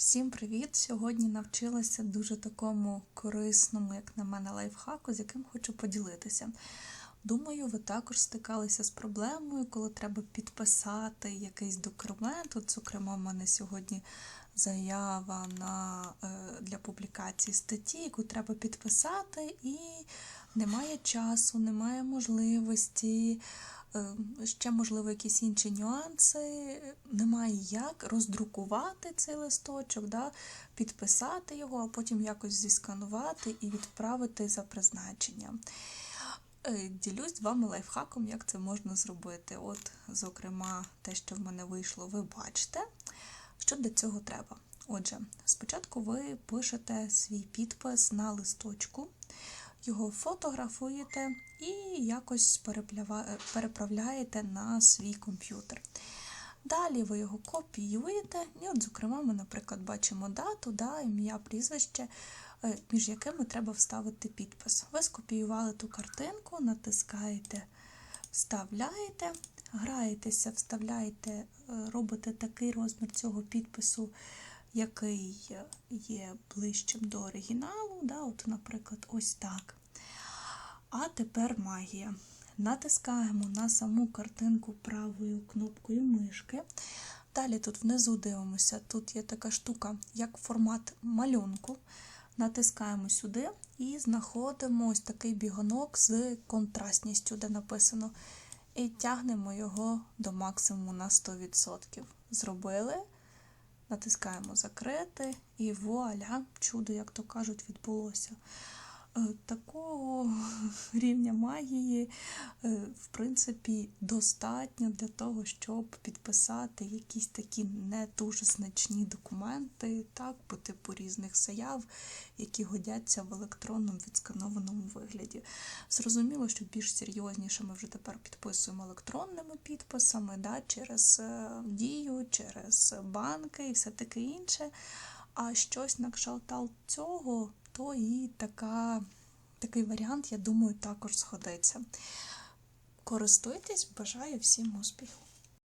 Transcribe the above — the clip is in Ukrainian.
Всім привіт! Сьогодні навчилася дуже такому корисному, як на мене, лайфхаку, з яким хочу поділитися. Думаю, ви також стикалися з проблемою, коли треба підписати якийсь документ. От, зокрема, в мене сьогодні заява на, е, для публікації статті, яку треба підписати, і немає часу, немає можливості. Е, Ще, можливо, якісь інші нюанси. Немає як роздрукувати цей листочок, да, підписати його, а потім якось зісканувати і відправити за призначенням. Е, Ділюсь з вами лайфхаком, як це можна зробити. От, зокрема, те, що в мене вийшло, ви бачите. Що для цього треба? Отже, спочатку ви пишете свій підпис на листочку його фотографуєте і якось переправляєте на свій комп'ютер. Далі ви його копіюєте, і, от, зокрема, ми, наприклад, бачимо дату, да, ім'я, прізвище, е, між якими треба вставити підпис. Ви скопіювали ту картинку, натискаєте, вставляєте, граєтеся, вставляєте, е, робите такий розмір цього підпису, який є ближчим до оригіналу. Да, от, наприклад, ось так. А тепер магія. Натискаємо на саму картинку правою кнопкою мишки. Далі тут внизу дивимося, тут є така штука, як формат малюнку. Натискаємо сюди і знаходимо ось такий бігунок з контрастністю, де написано, і тягнемо його до максимуму на 100%. Зробили. Натискаємо закрити, і вуаля, чудо, як то кажуть, відбулося. Е, Такого рівня магії, е, в принципі, достатньо для того, щоб підписати якісь такі не дуже значні документи, так, по типу різних заяв, які годяться в електронному відсканованому вигляді. Зрозуміло, що більш серйозніше ми вже тепер підписуємо електронними підписами, да, через е, дію, через банки і все таке інше. А щось на кшталт цього, то і така, такий варіант, я думаю, також згодиться. Користуйтесь, бажаю всім успіху!